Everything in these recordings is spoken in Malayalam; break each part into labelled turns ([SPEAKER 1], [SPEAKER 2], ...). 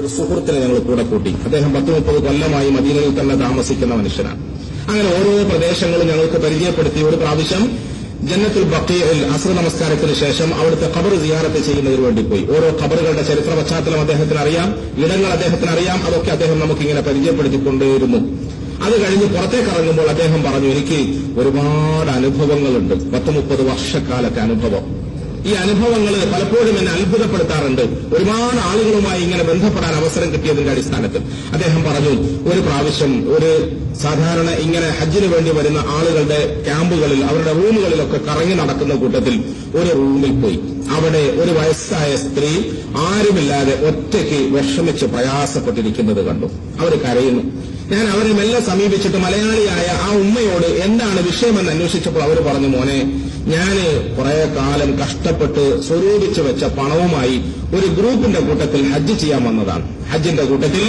[SPEAKER 1] ഒരു സുഹൃത്തിനെ ഞങ്ങൾ കൂടെ കൂട്ടി. അദ്ദേഹം പത്ത് മുപ്പത് കൊല്ലമായി മദീനയിൽ തന്നെ താമസിക്കുന്ന മനുഷ്യനാണ്. അങ്ങനെ ഓരോ പ്രദേശങ്ങളും ഞങ്ങൾക്ക് പരിചയപ്പെടുത്തി. ഒരു പ്രാവശ്യം ജന്നത്തുൽ ബക്കയിൽ അസ്ര നമസ്കാരത്തിന് ശേഷം അവിടുത്തെ ഖബർ സിയാറത്ത് ചെയ്യുന്നതിന് വേണ്ടി പോയി. ഓരോ ഖബറുകളുടെ ചരിത്ര പശ്ചാത്തലം അദ്ദേഹത്തിന് അറിയാം ഇടങ്ങൾ അദ്ദേഹത്തിന് അറിയാം അതൊക്കെ അദ്ദേഹം നമുക്കിങ്ങനെ പരിചയപ്പെടുത്തിക്കൊണ്ടേയിരുന്നു. അത് കഴിഞ്ഞ് പുറത്തേക്ക് ഇറങ്ങുമ്പോൾ അദ്ദേഹം പറഞ്ഞു എനിക്ക് ഒരുപാട് അനുഭവങ്ങളുണ്ട്. പത്ത് മുപ്പത് വർഷക്കാലത്തെ അനുഭവം. ഈ അനുഭവങ്ങൾ പലപ്പോഴും എന്നെ അത്ഭുതപ്പെടുത്താറുണ്ട്. ഒരുപാട് ആളുകളുമായി ഇങ്ങനെ ബന്ധപ്പെടാൻ അവസരം കിട്ടിയതിന്റെ അടിസ്ഥാനത്തിൽ. അദ്ദേഹം പറഞ്ഞു ഒരു പ്രാവശ്യം ഒരു സാധാരണ ഇങ്ങനെ ഹജ്ജിന് വേണ്ടി വരുന്ന ആളുകളുടെ ക്യാമ്പുകളിൽ അവരുടെ റൂമുകളിലൊക്കെ കറങ്ങി നടക്കുന്ന കൂട്ടത്തിൽ ഒരു റൂമിൽ പോയി. അവിടെ ഒരു വയസ്സായ സ്ത്രീ ആരുമില്ലാതെ ഒറ്റയ്ക്ക് വിഷമിച്ച് പ്രയാസപ്പെട്ടിരിക്കുന്നത് കണ്ടു. അവർ കരയുന്നു. ഞാൻ അവരെ മെല്ലെ സമീപിച്ചിട്ട് മലയാളിയായ ആ ഉമ്മയോട് എന്താണ് വിഷയമെന്ന് അന്വേഷിച്ചപ്പോൾ അവർ പറഞ്ഞു മോനെ ഞാൻ കുറെ കാലം കഷ്ടപ്പെട്ട് സ്വരൂപിച്ചു വെച്ച പണവുമായി ഒരു ഗ്രൂപ്പിന്റെ കൂട്ടത്തിൽ ഹജ്ജ് ചെയ്യാൻ വന്നതാണ്. ഹജ്ജിന്റെ കൂട്ടത്തിൽ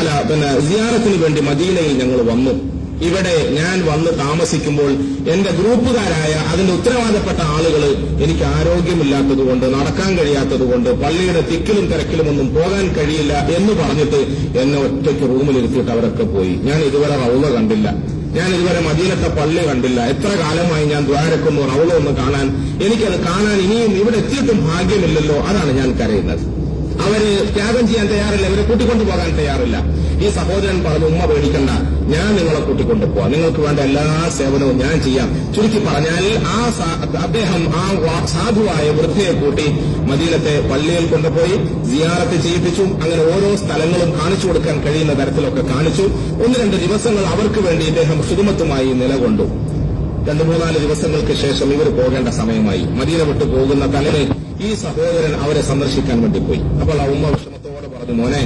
[SPEAKER 1] അല്ല പിന്നെ സിയാറത്തിന് വേണ്ടി മദീനയിൽ ഞങ്ങൾ വന്നു. ഇവിടെ ഞാൻ വന്ന് താമസിക്കുമ്പോൾ എന്റെ ഗ്രൂപ്പുകാരായ അതിന്റെ ഉത്തരവാദപ്പെട്ട ആളുകൾ എനിക്ക് ആരോഗ്യമില്ലാത്തതുകൊണ്ട് നടക്കാൻ കഴിയാത്തതുകൊണ്ട് പള്ളിയുടെ തിക്കിലും തിരക്കിലും ഒന്നും പോകാൻ കഴിയില്ല എന്ന് പറഞ്ഞിട്ട് എന്നെ ഒറ്റയ്ക്ക് റൂമിലിരുത്തിയിട്ട് അവരൊക്കെ പോയി. ഞാൻ ഇതുവരെ റൗള കണ്ടില്ല. ഞാൻ ഇതുവരെ മദീനത്തെ പള്ളി കണ്ടില്ല. എത്ര കാലമായി ഞാൻ ദ്വാരക്കുന്നു റൗളൊന്ന് കാണാൻ എനിക്കത് കാണാൻ ഇനിയും ഇവിടെ എത്തിയിട്ടും ഭാഗ്യമില്ലല്ലോ അതാണ് ഞാൻ കരയുന്നത്. അവർ ത്യാഗം ചെയ്യാൻ തയ്യാറില്ല ഇവരെ കൂട്ടിക്കൊണ്ടു പോകാൻ തയ്യാറില്ല. ഈ സഹോദരൻ പറഞ്ഞു ഉമ്മ പേടിക്കണ്ട ഞാൻ നിങ്ങളെ കൂട്ടിക്കൊണ്ടു പോവാം. നിങ്ങൾക്ക് വേണ്ട എല്ലാ സേവനവും ഞാൻ ചെയ്യാം. ചുരുക്കി പറഞ്ഞാൽ ആ അദ്ദേഹം ആ സാധുവായ വൃദ്ധയെ കൂട്ടി മദീനത്തെ പള്ളിയിൽ കൊണ്ടുപോയി സിയാറത്ത് ചെയ്യിപ്പിച്ചു. അങ്ങനെ ഓരോ സ്ഥലങ്ങളും കാണിച്ചു കൊടുക്കാൻ കഴിയുന്ന തരത്തിലൊക്കെ കാണിച്ചു. ഒന്ന് രണ്ട് ദിവസങ്ങൾ അവർക്ക് വേണ്ടി ഇദ്ദേഹം സുഗമത്വമായി നിലകൊണ്ടു. രണ്ടു മൂന്നാൽ ദിവസങ്ങൾക്ക് ശേഷം ഇവർ പോകേണ്ട സമയമായി. മദീന വിട്ടു പോകുന്ന തലന് ഈ സഹോദരൻ അവരെ സന്ദർശിക്കാൻ വേണ്ടി പോയി. അപ്പോൾ ആ ഉമ്മ വിഷമത്തോടെ പറഞ്ഞു മോനെ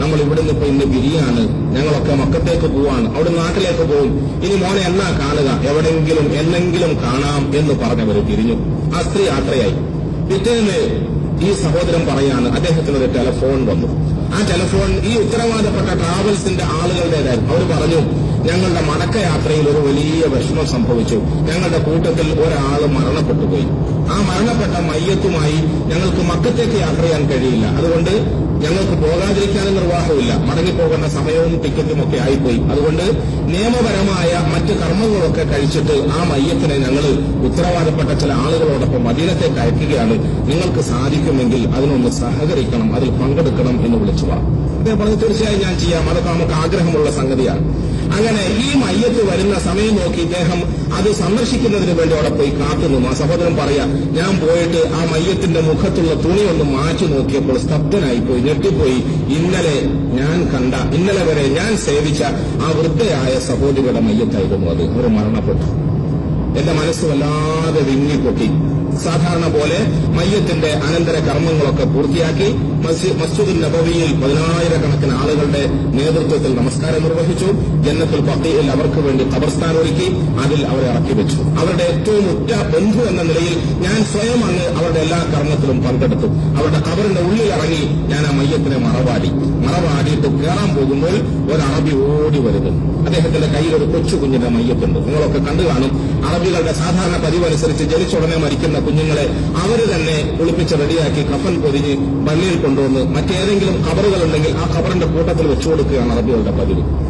[SPEAKER 1] നമ്മൾ ഇവിടുന്ന് ഇപ്പൊ ഇന്ന് ബിരിയാണ്. ഞങ്ങളൊക്കെ മക്കത്തേക്ക് പോവാണ്. അവിടെ നാട്ടിലേക്ക് പോകും ഇനി മോനെ എന്നാ കാണുക? എവിടെങ്കിലും എന്നെങ്കിലും കാണാം എന്ന് പറഞ്ഞവർ തിരിഞ്ഞു. ആ സ്ത്രീ യാത്രയായി. പിറ്റേന്ന് ഈ സഹോദരൻ പറയാണ് അദ്ദേഹത്തിന് ഒരു ടെലഫോൺ വന്നു. ആ ടെലഫോൺ ഈ ഉത്തരവാദപ്പെട്ട ട്രാവൽസിന്റെ ആളുകളുടേതായിരുന്നു. അവർ പറഞ്ഞു ഞങ്ങളുടെ മടക്കയാത്രയിൽ ഒരു വലിയ വിഷമം സംഭവിച്ചു. ഞങ്ങളുടെ കൂട്ടത്തിൽ ഒരാൾ മരണപ്പെട്ടുപോയി ആ മരണപ്പെട്ട മയ്യത്തുമായി ഞങ്ങൾക്ക് മക്കത്തേക്ക് യാത്ര ചെയ്യാൻ കഴിയില്ല. അതുകൊണ്ട് ഞങ്ങൾക്ക് പോകാതിരിക്കാനും നിർവാഹമില്ല മടങ്ങിപ്പോകേണ്ട സമയവും ടിക്കറ്റും ഒക്കെ ആയിപ്പോയി. അതുകൊണ്ട് നിയമപരമായ മറ്റ് കർമ്മങ്ങളൊക്കെ കഴിച്ചിട്ട് ആ മയ്യത്തിനെ ഞങ്ങൾ ഉത്തരവാദപ്പെട്ട ചില ആളുകളോടൊപ്പം മദീനത്തേക്ക് അയക്കുകയാണ്. നിങ്ങൾക്ക് സാധിക്കുമെങ്കിൽ അതിനൊന്ന് സഹകരിക്കണം അതിൽ പങ്കെടുക്കണം എന്ന് വിളിച്ചു വാ അദ്ദേഹം പറഞ്ഞു തീർച്ചയായും ഞാൻ ചെയ്യാം. അതൊക്കെ നമുക്ക് ആഗ്രഹമുള്ള സംഗതിയാണ്. അങ്ങനെ ഈ മയ്യത്ത് വരുന്ന സമയം നോക്കി ഇദ്ദേഹം അത് സന്ദർശിക്കുന്നതിന് വേണ്ടി അവിടെ പോയി കാത്തുനിന്നു. ആ സഹോദരൻ പറയാ ഞാൻ പോയിട്ട് ആ മയ്യത്തിന്റെ മുഖത്തുള്ള തുണി ഒന്ന് മാറ്റി നോക്കിയപ്പോൾ സ്തബ്ധനായി പോയി ഞെട്ടിപ്പോയി. ഇന്നലെ ഞാൻ കണ്ട ഇന്നലെ വരെ ഞാൻ സേവിച്ച ആ വൃദ്ധയായ സഹോദരിയുടെ മയ്യത്തായിരുന്നു അത്. അവർ മരണപ്പെട്ടു. എന്റെ മനസ്സ് വല്ലാതെ വിങ്ങിപ്പൊട്ടി. സാധാരണ പോലെ മയ്യത്തിന്റെ അനന്തര കർമ്മങ്ങളൊക്കെ പൂർത്തിയാക്കി മസ്ജിദിന്റെ ഭവിയിൽ പതിനായിരക്കണക്കിന് ആളുകളുടെ നേതൃത്വത്തിൽ നമസ്കാരം നിർവഹിച്ചു. ജന്നത്തുൽ പത്തിയിൽ അവർക്ക് വേണ്ടി കബർസ്ഥാനം ഒരുക്കി അതിൽ അവരെ ഇറക്കി വെച്ചു അവരുടെ ഏറ്റവും ഉറ്റ ബന്ധു എന്ന നിലയിൽ ഞാൻ സ്വയം അങ്ങ് അവരുടെ എല്ലാ കർമ്മത്തിലും പങ്കെടുത്തു. അവരുടെ കബറിന്റെ ഉള്ളിൽ ഇറങ്ങി ഞാൻ ആ മയ്യത്തിനെ മറവാടി. മറവാടിയിട്ട് കയറാൻ പോകുമ്പോൾ ഒരു അറബി ഓടി വരുന്നു. അദ്ദേഹത്തിന്റെ കയ്യിൽ ഒരു കൊച്ചു കുഞ്ഞിന്റെ മയ്യത്തുണ്ട്. നിങ്ങളൊക്കെ കണ്ടു കാണും. അറബികളുടെ സാധാരണ പതിവനുസരിച്ച് ജനിച്ചുടനെ മരിക്കുന്ന കുഞ്ഞുങ്ങളെ അവർ തന്നെ കുളിപ്പിച്ച് റെഡിയാക്കി കപ്പൽ പൊതിഞ്ഞ് പള്ളിയിൽ കൊണ്ടുവന്ന് മറ്റേതെങ്കിലും ഖബറുകളുണ്ടെങ്കിൽ ആ കബറിന്റെ കൂട്ടത്തിൽ വെച്ചു കൊടുക്കുകയാണ് അറബികളുടെ പതിവ്.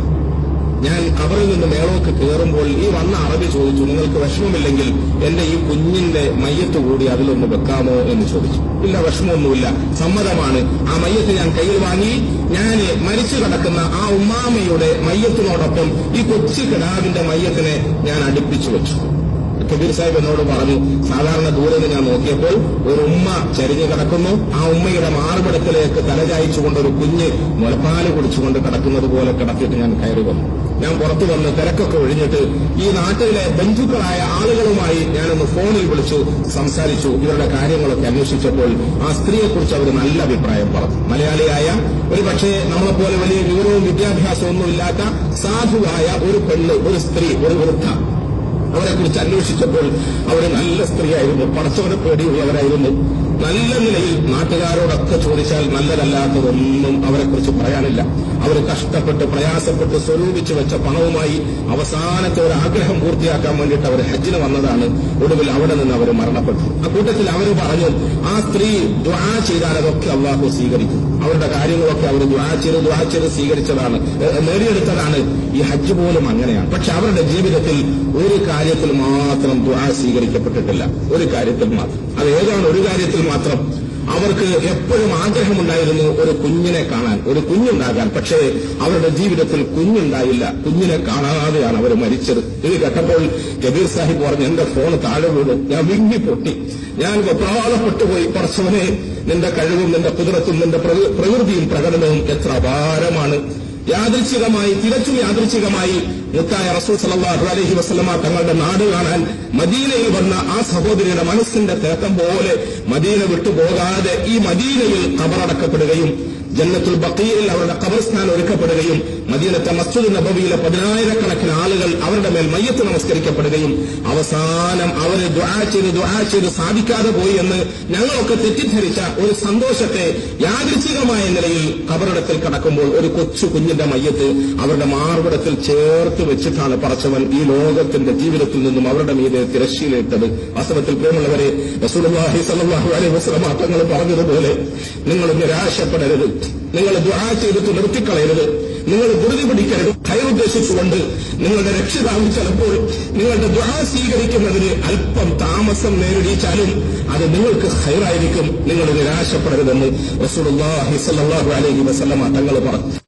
[SPEAKER 1] ഞാൻ ഖബറിൽ നിന്ന് മേളോക്ക് കയറുമ്പോൾ ഈ വന്ന അറബി ചോദിച്ചു നിങ്ങൾക്ക് വിഷമമില്ലെങ്കിൽ എന്റെ ഈ കുഞ്ഞിന്റെ മയ്യത്ത് കൂടി അതിലൊന്ന് വെക്കാമോ? എന്ന് ചോദിച്ചു. ഇല്ല വിഷമമൊന്നുമില്ല. സമ്മതമാണ്. ആ മയ്യത്ത് ഞാൻ കയ്യിൽ വാങ്ങി ഞാൻ മരിച്ചു കിടക്കുന്ന ആ ഉമ്മാമയുടെ മയ്യത്തിനോടൊപ്പം ഈ കൊച്ചു കിടാവിന്റെ മയ്യത്തിനെ ഞാൻ അടുപ്പിച്ചു വെച്ചു. കബീർ സാഹിബ് എന്നോട് പറഞ്ഞു സാധാരണ ദൂരെ നിന്ന് ഞാൻ നോക്കിയപ്പോൾ ഒരു ഉമ്മ ചരിഞ്ഞു കിടക്കുന്നു. ആ ഉമ്മയുടെ മാറുപടത്തിലേക്ക് തലചായിച്ചുകൊണ്ട് ഒരു കുഞ്ഞ് മുലപ്പാൽ കുടിച്ചുകൊണ്ട് കിടക്കുന്നത് പോലെ കിടത്തിയിട്ട് ഞാൻ കയറി വന്നു. ഞാൻ പുറത്തു വന്ന് തിരക്കൊക്കെ ഒഴിഞ്ഞിട്ട് ഈ നാട്ടിലെ ബന്ധുക്കളായ ആളുകളുമായി ഞാനൊന്ന് ഫോണിൽ വിളിച്ചു സംസാരിച്ചു ഇവരുടെ കാര്യങ്ങളൊക്കെ അന്വേഷിച്ചപ്പോൾ ആ സ്ത്രീയെക്കുറിച്ച് അവർ നല്ല അഭിപ്രായം പറഞ്ഞു. മലയാളിയായ ഒരു പക്ഷേ നമ്മളെപ്പോലെ വലിയ വിവരവും വിദ്യാഭ്യാസവും ഒന്നും ഇല്ലാത്ത സാധുവായ ഒരു പെണ്ണ് ഒരു സ്ത്രീ ഒരു വൃദ്ധ. അവരെ കുറിച്ച് അന്വേഷിച്ചപ്പോൾ അവർ നല്ല സ്ത്രീയായിരുന്നു. പടച്ചവനെ പേടിയുള്ളവരായിരുന്നു. നല്ല നിലയിൽ നാട്ടുകാരോടൊക്കെ ചോദിച്ചാൽ നല്ലതല്ലാത്തതൊന്നും അവരെക്കുറിച്ച് പറയാനില്ല. അവർ കഷ്ടപ്പെട്ട് പ്രയാസപ്പെട്ട് സ്വരൂപിച്ചു വെച്ച പണവുമായി അവസാനത്തെ ഒരു ആഗ്രഹം പൂർത്തിയാക്കാൻ വേണ്ടിയിട്ട് അവർ ഹജ്ജിന് വന്നതാണ്. ഒടുവിൽ അവിടെ നിന്ന് അവർ മരണപ്പെട്ടു. ആ കൂട്ടത്തിൽ അവർ പറഞ്ഞു ആ സ്ത്രീ ദ്വാ ചെയ്താൽ അതൊക്കെ അള്ളാഹു സ്വീകരിക്കും. അവരുടെ കാര്യങ്ങളൊക്കെ അവർ ദ്വാ ചെയ്ത് ദ്വാ ചെയ്ത് സ്വീകരിച്ചതാണ്. നേടിയെടുത്തതാണ്. ഈ ഹജ്ജ് പോലും അങ്ങനെയാണ്. പക്ഷെ അവരുടെ ജീവിതത്തിൽ ഒരു കാര്യത്തിൽ മാത്രം ദ്വാ സ്വീകരിക്കപ്പെട്ടിട്ടില്ല. ഒരു കാര്യത്തിൽ മാത്രം. അത് ഏതാണ് ഒരു കാര്യത്തിൽ മാത്രം അവർക്ക് എപ്പോഴും ആഗ്രഹമുണ്ടായിരുന്നു ഒരു കുഞ്ഞിനെ കാണാൻ ഒരു കുഞ്ഞുണ്ടാകാൻ. പക്ഷേ അവരുടെ ജീവിതത്തിൽ കുഞ്ഞുണ്ടായില്ല. കുഞ്ഞിനെ കാണാതെയാണ് അവർ മരിച്ചത്. ഇത് കേട്ടപ്പോൾ കബീർ സാഹിബ് പറഞ്ഞു എന്റെ ഫോൺ താഴെ വീണു. ഞാൻ വിങ്ങി പൊട്ടി. ഞാൻ വെപ്രാളപ്പെട്ടുപോയി പറച്ചവനെ നിന്റെ കഴിവും നിന്റെ കുതിരത്തും നിന്റെ പ്രകൃ- പ്രകൃതിയും പ്രകടനവും എത്ര അപാരമാണ്. യാദൃച്ഛികമായി തികച്ചും യാദൃച്ഛികമായി മുത്തായ റസൂൽ സല്ലല്ലാഹു അലഹി വസ്ലമ തങ്ങളുടെ നാട് കാണാൻ മദീനയിൽ വന്ന ആ സഹോദരിയുടെ മനസ്സിന്റെ തേക്കം പോലെ മദീന വിട്ടുപോകാതെ ഈ മദീനയിൽ കബറടക്കപ്പെടുകയും ജന്നത്തുൽ ബക്കീൽ അവരുടെ കബർസ്ഥാനം ഒരുക്കപ്പെടുകയും മദീനത്തെ മസ്ജിദ് നബവിയിലെ പതിനായിരക്കണക്കിന് ആളുകൾ അവരുടെ മേൽ മയ്യത്ത് നമസ്കരിക്കപ്പെടുകയും അവസാനം അവർ ദ്വാ ചെയ്ത് ദ്വാ ചെയ്ത് സാധിക്കാതെ പോയി എന്ന് ഞങ്ങളൊക്കെ തെറ്റിദ്ധരിച്ച ഒരു സന്തോഷത്തെ യാദൃച്ഛികമായ നിലയിൽ കബറിടത്തിൽ കടക്കുമ്പോൾ ഒരു കൊച്ചു കുഞ്ഞിന്റെ മയ്യത്ത് അവരുടെ മാർവിടത്തിൽ ചേർത്ത് വെച്ചിട്ടാണ് പറച്ചവൻ ഈ ലോകത്തിന്റെ ജീവിതത്തിൽ നിന്നും അവരുടെ മീതെ തിരശ്ശീലയിട്ടത്. വാസ്തവത്തിൽ പ്രിയമുള്ളവരെ റസൂലുള്ളാഹി സ്വല്ലല്ലാഹു അലൈഹി വസല്ലം തങ്ങൾ പറഞ്ഞതുപോലെ നിങ്ങൾ നിരാശപ്പെടരുത്. നിങ്ങൾ ദുആ ചെയ്തിട്ട് നിർത്തിക്കളയരുത്. നിങ്ങൾ ധൃതി പിടിക്കരുത്. ഭയമുദ്ദേശിച്ചുകൊണ്ട് നിങ്ങളുടെ രക്ഷിതാവ് ചിലപ്പോൾ നിങ്ങളുടെ ദ്വാ സ്വീകരിക്കുന്നതിന് അല്പം താമസം നേരിടിച്ചാലും അത് നിങ്ങൾക്ക് ഹൈറായിരിക്കും നിങ്ങൾ നിരാശപ്പെടരുതെന്ന് റസൂലുള്ളാഹി സ്വല്ലല്ലാഹു അലൈഹി വസല്ലമ തങ്ങൾ പറഞ്ഞു.